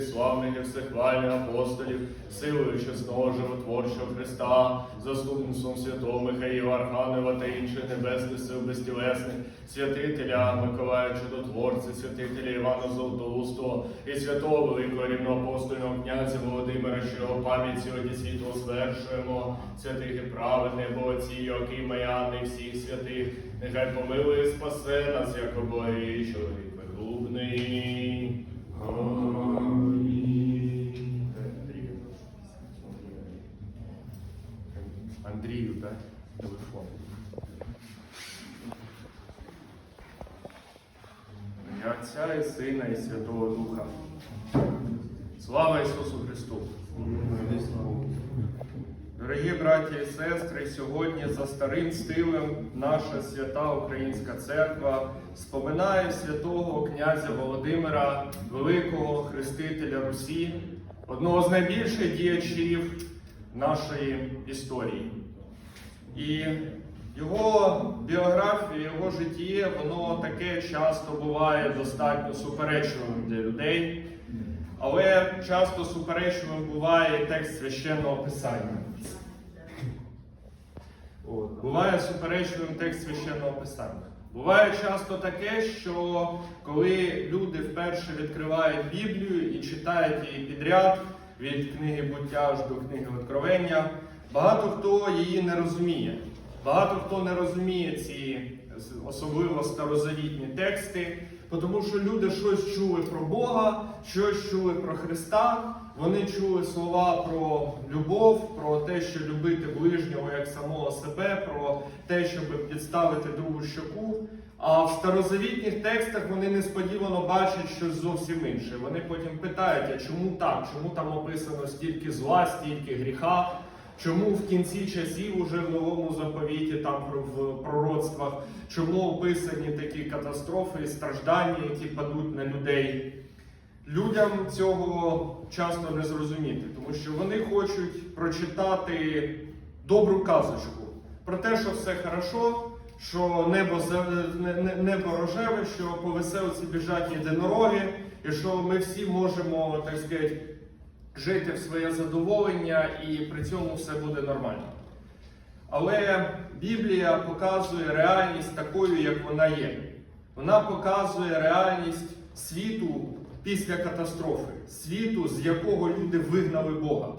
славних і всехвальних апостолів, силою чесного животворчого Христа, заступництвом святого Михаїла Архангела та інших небесних сил безтілесних, святителя Миколая Чудотворця, святителя Івана Золотоустого і святого великого рівноапостольного князя Володимира, що його пам'ять сьогодні світло звершуємо, святих і праведних, бо отці Йоакима і всіх святих, нехай помилує спасе нас, як обоє чоловік вигубний. Андрію, так? Телефон. Я Отця і Сина і Святого Духа. Слава Ісусу Христу! Дорогі браті і сестри, сьогодні за старим стилем наша свята Українська церква споминає святого князя Володимира, великого хрестителя Русі, одного з найбільших діячів нашої історії. І його біографія, його життя, воно таке часто буває достатньо суперечливим для людей, але часто суперечливим буває і текст священного писання. Буває суперечливим текст священного писання. Буває часто таке, що коли люди вперше відкривають Біблію і читають її підряд від книги буття аж до книги Откровення, багато хто її не розуміє. Багато хто не розуміє ці особливо старозавітні тексти, тому що люди щось чули про Бога, щось чули про Христа. Вони чули слова про любов, про те, що любити ближнього як самого себе, про те, щоб підставити другу щоку. А в старозавітніх текстах вони несподівано бачать щось зовсім інше. Вони потім питають, а чому так? Чому там описано стільки зла, стільки гріха? Чому в кінці часів, уже в новому заповіті, там в пророцтвах, чому описані такі катастрофи і страждання, які падуть на людей? Людям цього часто не зрозуміти, тому що вони хочуть прочитати добру казочку про те, що все хорошо, що небо небо рожеве, що по веселці біжать єдинороги, і що ми всі можемо, так сказати, жити в своє задоволення, і при цьому все буде нормально. Але Біблія показує реальність такою, як вона є. Вона показує реальність світу після катастрофи, світу, з якого люди вигнали Бога,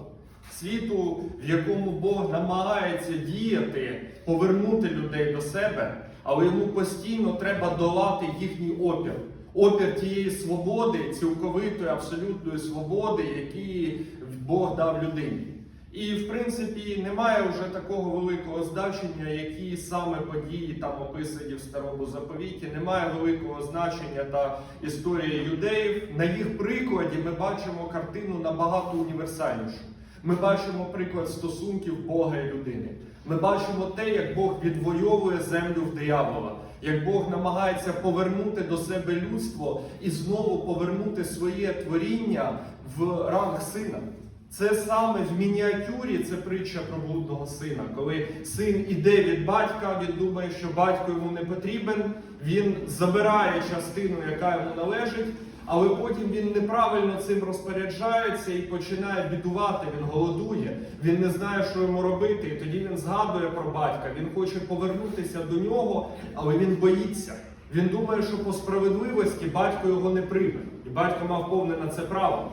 світу, в якому Бог намагається діяти, повернути людей до себе, але йому постійно треба долати їхній опір. Опір тієї свободи, цілковитої, абсолютної свободи, які Бог дав людині. І в принципі немає вже такого великого значення, які саме події там описані в старому заповіті. Немає великого значення та історія юдеїв. На їх прикладі ми бачимо картину набагато універсальнішу. Ми бачимо приклад стосунків Бога і людини. Ми бачимо те, як Бог відвоює землю в диявола, як Бог намагається повернути до себе людство і знову повернути своє творіння в ранг сина. Це саме в мініатюрі це притча про блудного сина. Коли син іде від батька, він думає, що батько йому не потрібен, він забирає частину, яка йому належить, але потім він неправильно цим розпоряджається і починає бідувати. Він голодує, він не знає, що йому робити. І тоді він згадує про батька. Він хоче повернутися до нього, але він боїться. Він думає, що по справедливості батько його не прийме, і батько мав повне на це право.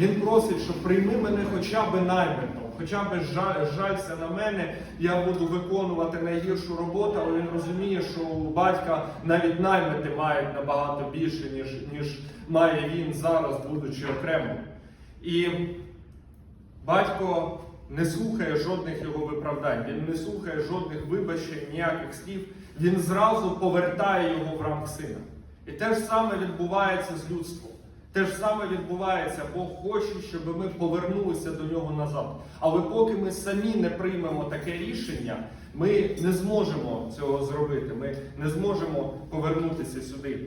Він просить, що прийми мене хоча б наймитом, хоча б жаль, жалься на мене, я буду виконувати найгіршу роботу, але він розуміє, що у батька навіть наймити мають набагато більше, ніж, ніж має він зараз, будучи окремо. І батько не слухає жодних його виправдань, він не слухає жодних вибачень, ніяких слів. Він зразу повертає його в ранг сина. І те ж саме відбувається з людством. Те ж саме відбувається, Бог хоче, щоб ми повернулися до нього назад. Але поки ми самі не приймемо таке рішення, ми не зможемо цього зробити. Ми не зможемо повернутися сюди.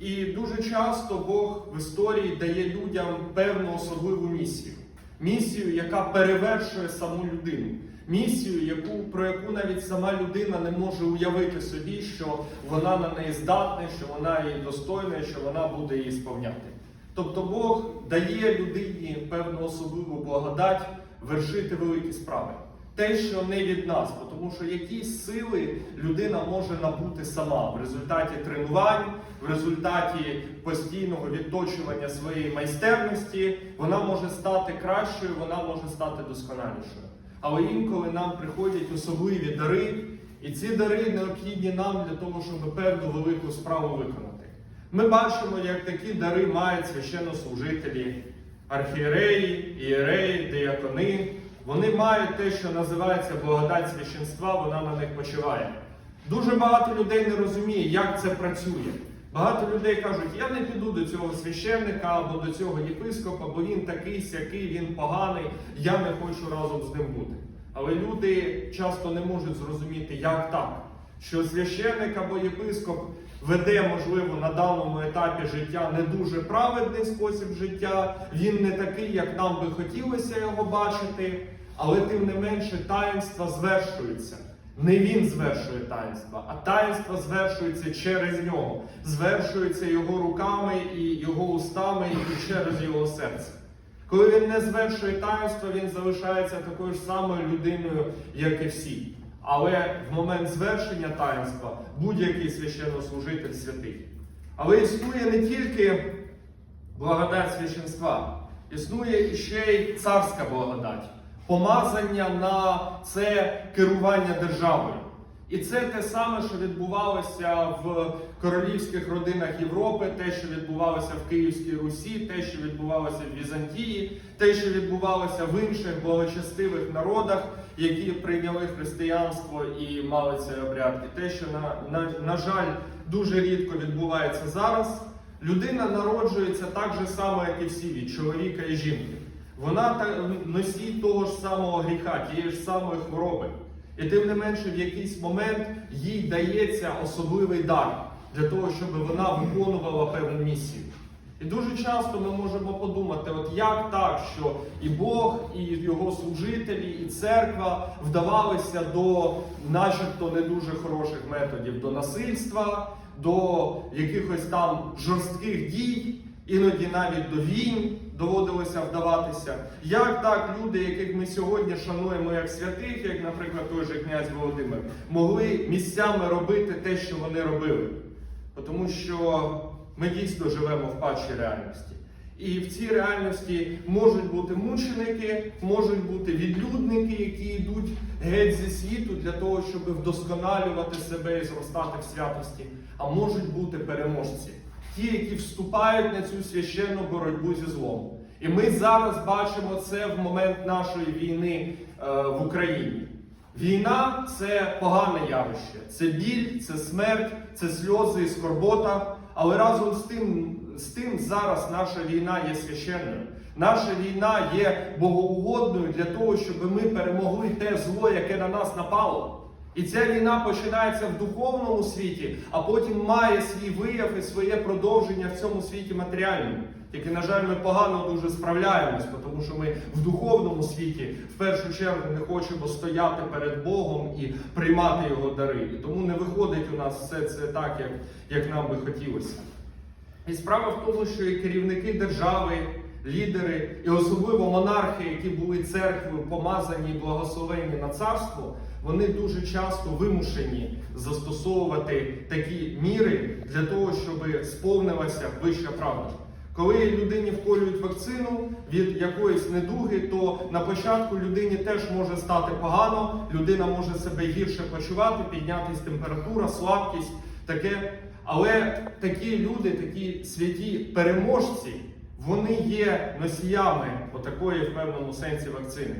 І дуже часто Бог в історії дає людям певну особливу місію. Місію, яка перевершує саму людину. Місію, яку, про яку навіть сама людина не може уявити собі, що вона на неї здатна, що вона її достойна, що вона буде її сповняти. Тобто Бог дає людині певну особливу благодать вершити великі справи. Те, що не від нас, тому що якісь сили людина може набути сама в результаті тренувань, в результаті постійного відточування своєї майстерності, вона може стати кращою, вона може стати досконалішою. Але інколи нам приходять особливі дари, і ці дари необхідні нам для того, щоб певну велику справу виконати. Ми бачимо, як такі дари мають священнослужителі, архієреї, ієреї, диякони. Вони мають те, що називається благодать священства, вона на них почиває. Дуже багато людей не розуміє, як це працює. Багато людей кажуть, я не піду до цього священника або до цього єпископа, бо він такий сякий, він поганий, я не хочу разом з ним бути. Але люди часто не можуть зрозуміти, як так, що священник або єпископ веде, можливо, на даному етапі життя не дуже праведний спосіб життя, він не такий, як нам би хотілося його бачити, але тим не менше таїнства звершуються. Не він звершує таїнства, а таїнства звершується через нього, звершується його руками і його устами і через його серце. Коли він не звершує таїнства, він залишається такою ж самою людиною, як і всі. Але в момент звершення таїнства будь-який священнослужитель святий. Але існує не тільки благодать священства, існує ще й царська благодать, помазання на це керування державою. І це те саме, що відбувалося в королівських родинах Європи, те, що відбувалося в Київській Русі, те, що відбувалося в Візантії, те, що відбувалося в інших благочестивих народах, які прийняли християнство і мали цей обряд. І те, що на, на, на жаль, дуже рідко відбувається зараз. Людина народжується так же само, як і всі від чоловіка і жінки. Вона носій того ж самого гріха, тієї ж самої хвороби. І тим не менше, в якийсь момент їй дається особливий дар для того, щоб вона виконувала певну місію. І дуже часто ми можемо подумати, от як так, що і Бог, і його служителі, і церква вдавалися до начебто не дуже хороших методів, до насильства, до якихось там жорстких дій, іноді навіть до війн доводилося вдаватися. Як так люди, яких ми сьогодні шануємо як святих, як, наприклад, той же князь Володимир, могли місцями робити те, що вони робили? Тому що ми дійсно живемо в падшій реальності. І в цій реальності можуть бути мученики, можуть бути відлюдники, які йдуть геть зі світу для того, щоб вдосконалювати себе і зростати в святості, а можуть бути переможці, ті, які вступають на цю священну боротьбу зі злом. І ми зараз бачимо це в момент нашої війни е, в Україні. Війна це погане явище, це біль, це смерть, це сльози і скорбота. Але разом з тим, з тим зараз наша війна є священною. Наша війна є богоугодною для того, щоб ми перемогли те зло, яке на нас напало. І ця війна починається в духовному світі, а потім має свій вияв і своє продовження в цьому світі матеріальному. Тільки, на жаль, ми погано дуже справляємось, тому що ми в духовному світі в першу чергу не хочемо стояти перед Богом і приймати його дари. І тому не виходить у нас все це так, як, як нам би хотілося. І справа в тому, що і керівники держави, лідери, і особливо монархи, які були церквою, помазані і благословені на царство, вони дуже часто вимушені застосовувати такі міри для того, щоб сповнилася вища правда. Коли людині вколюють вакцину від якоїсь недуги, то на початку людині теж може стати погано, людина може себе гірше почувати, піднятись температура, слабкість, таке. Але такі люди, такі святі переможці, вони є носіями отакої в певному сенсі вакцини.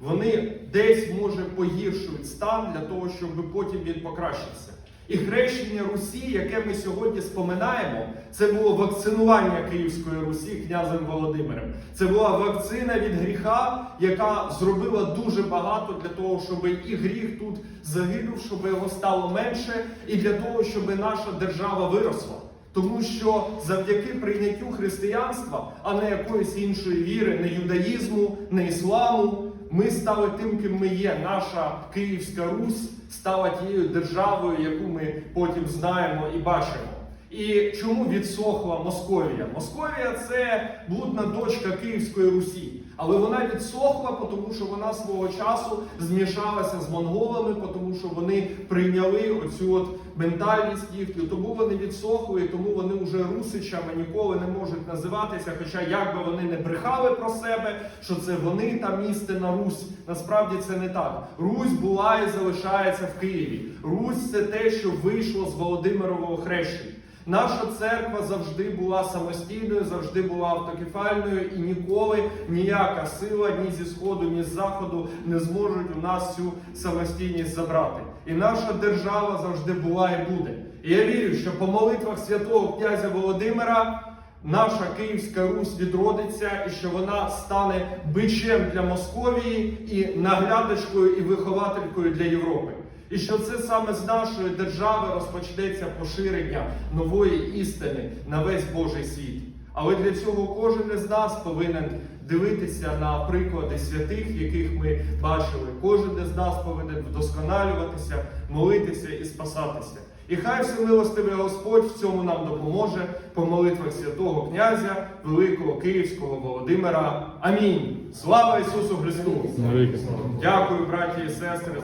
Вони десь може погіршують стан для того, щоб потім він покращився. І хрещення Русі, яке ми сьогодні споминаємо, це було вакцинування Київської Русі князем Володимиром. Це була вакцина від гріха, яка зробила дуже багато для того, щоб і гріх тут загинув, щоб його стало менше, і для того, щоб наша держава виросла. Тому що завдяки прийняттю християнства, а не якоїсь іншої віри, не юдаїзму, не ісламу, ми стали тим, ким ми є. Наша Київська Русь стала тією державою, яку ми потім знаємо і бачимо. І чому відсохла Московія? Московія це блудна дочка Київської Русі, але вона відсохла, тому що вона свого часу змішалася з монголами, тому що вони прийняли оцю от ментальність їхню, тому вони відсохли, тому вони вже русичами ніколи не можуть називатися. Хоча як би вони не брехали про себе, що це вони там істина Русь. Насправді це не так. Русь була і залишається в Києві. Русь це те, що вийшло з Володимирового хрещення. Наша церква завжди була самостійною, завжди була автокефальною, і ніколи ніяка сила ні зі сходу, ні з заходу не зможуть у нас цю самостійність забрати. І наша держава завжди була і буде. І я вірю, що по молитвах святого князя Володимира наша Київська Русь відродиться і що вона стане бичем для Московії і наглядачкою і вихователькою для Європи. І що це саме з нашої держави розпочнеться поширення нової істини на весь Божий світ. Але для цього кожен із нас повинен дивитися на приклади святих, яких ми бачили. Кожен із нас повинен вдосконалюватися, молитися і спасатися. І хай всемилостивий Господь в цьому нам допоможе по молитвах святого князя Великого Київського Володимира. Амінь. Слава Ісусу Христу! Дякую, браті і сестри.